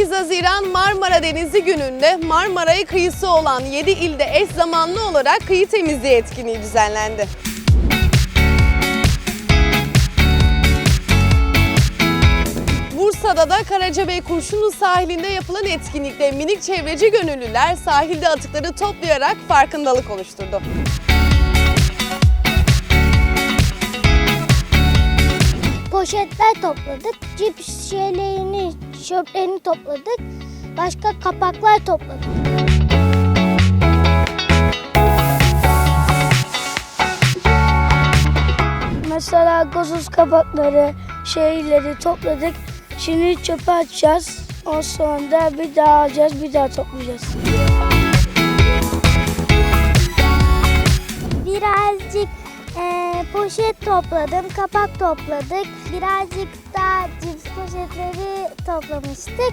18 Haziran Marmara Denizi gününde Marmara'ya kıyısı olan 7 ilde eş zamanlı olarak kıyı temizliği etkinliği düzenlendi. Bursa'da da Karacabey Kurşunlu sahilinde yapılan etkinlikte minik çevreci gönüllüler sahilde atıkları toplayarak farkındalık oluşturdu. Poşetler topladık. Cips şeylerini, çöplerini topladık. Başka kapaklar topladık. Mesela gazoz kapakları, şeyleri topladık. Şimdi çöpe atacağız. Ondan sonra bir daha alacağız, bir daha toplayacağız. Birazcık eee, poşet topladım, kapak topladık. Birazcık da cips poşetleri toplamıştık.